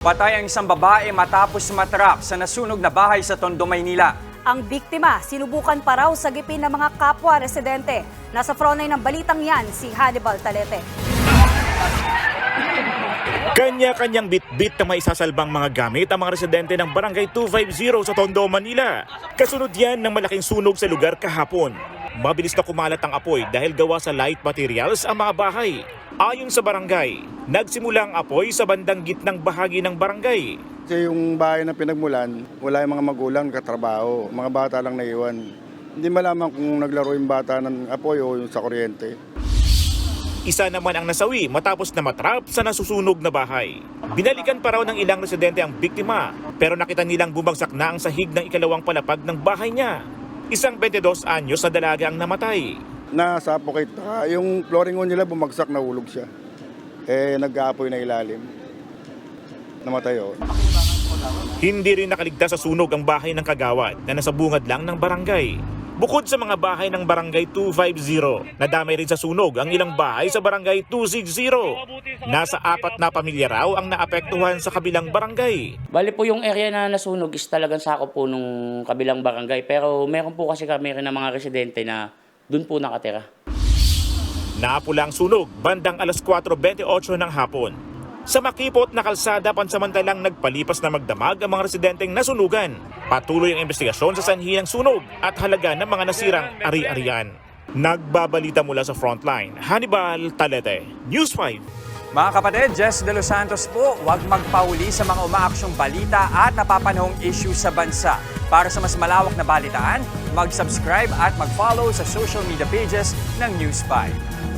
Patay ang isang babae matapos matrap sa nasunog na bahay sa Tondo, Maynila. Ang biktima, sinubukan pa raw sa gipin ng mga kapwa residente. Nasa frontline ng balitang yan, si Hannibal Talete. Kanya-kanyang bit-bit na may sasalbang mga gamit ang mga residente ng Barangay 250 sa Tondo, Manila. Kasunod yan ng malaking sunog sa lugar kahapon. Mabilis na kumalat ang apoy dahil gawa sa light materials ang mga bahay. Ayon sa barangay, nagsimula ang apoy sa bandang gitnang bahagi ng barangay. Kasi yung bahay na pinagmulan, wala yung mga magulang katrabaho. Mga bata lang naiwan. Hindi malaman kung naglaro yung bata ng apoy o yung sa kuryente. Isa naman ang nasawi matapos na matrap sa nasusunog na bahay. Binalikan pa raw ng ilang residente ang biktima pero nakita nilang bumagsak na ang sahig ng ikalawang palapag ng bahay niya. Isang 22 anyos na dalaga ang namatay. Na-suffocate na. Yung flooring nila bumagsak, nahulog siya. Eh, nag-aapoy na ilalim. Namatay oh. Hindi rin nakaligtas sa sunog ang bahay ng kagawad na nasa bungad lang ng barangay. Bukod sa mga bahay ng barangay 250, nadamay rin sa sunog ang ilang bahay sa barangay 260. Nasa apat na pamilya raw ang naapektuhan sa kabilang barangay. Bali po yung area na nasunog is talagang sakop po nung kabilang barangay. Pero meron po kasi kami rin ng mga residente na dun po nakatira. Napula ang sunog bandang alas 4.28 ng hapon. Sa makipot na kalsada pansamantalang nagpalipas na magdamag ang mga residenteng nasunugan. Patuloy ang investigasyon sa sanhi ng sunog at halaga ng mga nasirang ari-arian. Nagbabalita mula sa frontline, Hannibal Talete, News 5. Mga kapatid, Jess De Los Santos po, huwag magpauli sa mga umaaksyong balita at napapanahong issue sa bansa. Para sa mas malawak na balitaan, mag-subscribe at mag-follow sa social media pages ng News 5.